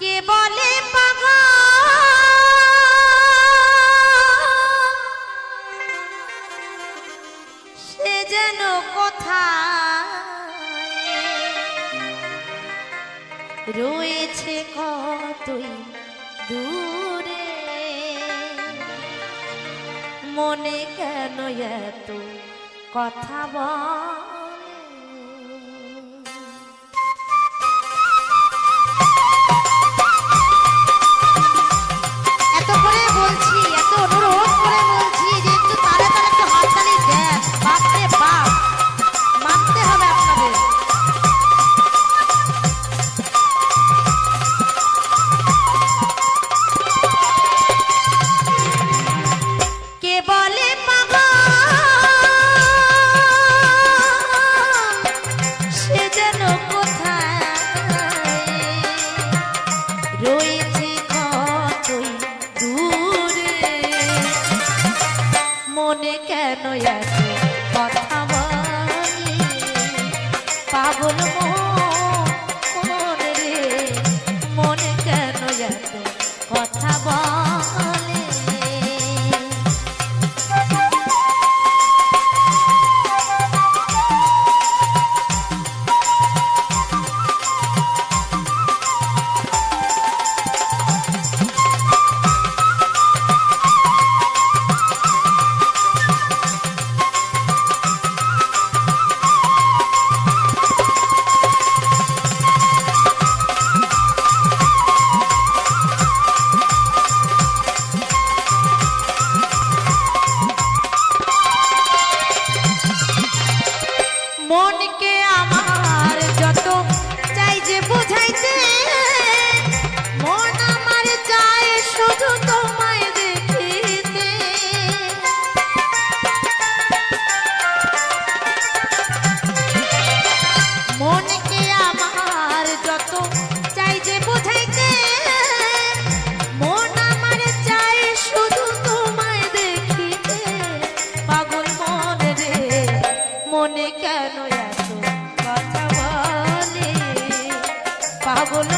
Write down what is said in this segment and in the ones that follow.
কে কোথায় রয়েছে কতই দূরে। মনে কেন এত কথা বল? রয়েছে কতই দূরে। মনে কেন এত কথা বলে? পাগল মন মনকে আমার hago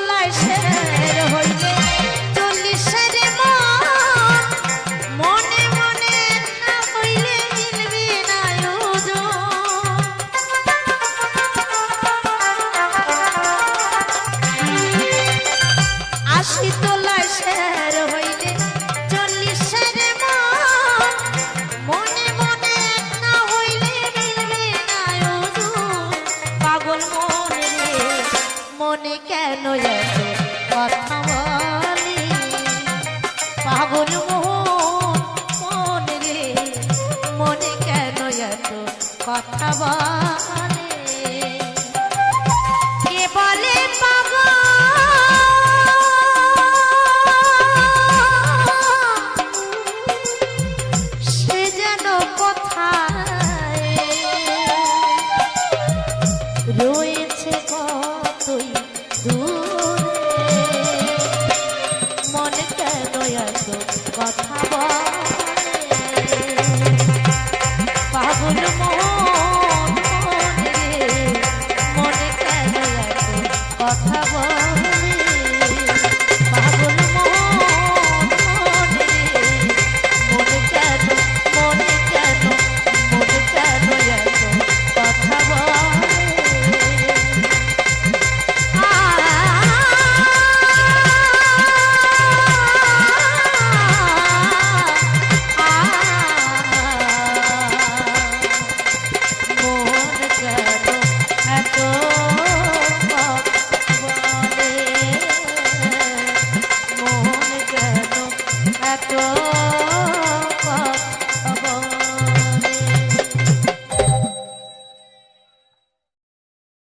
গলায় সে পাগল মোহন মন রে মনে কেন এত কথা বল? ना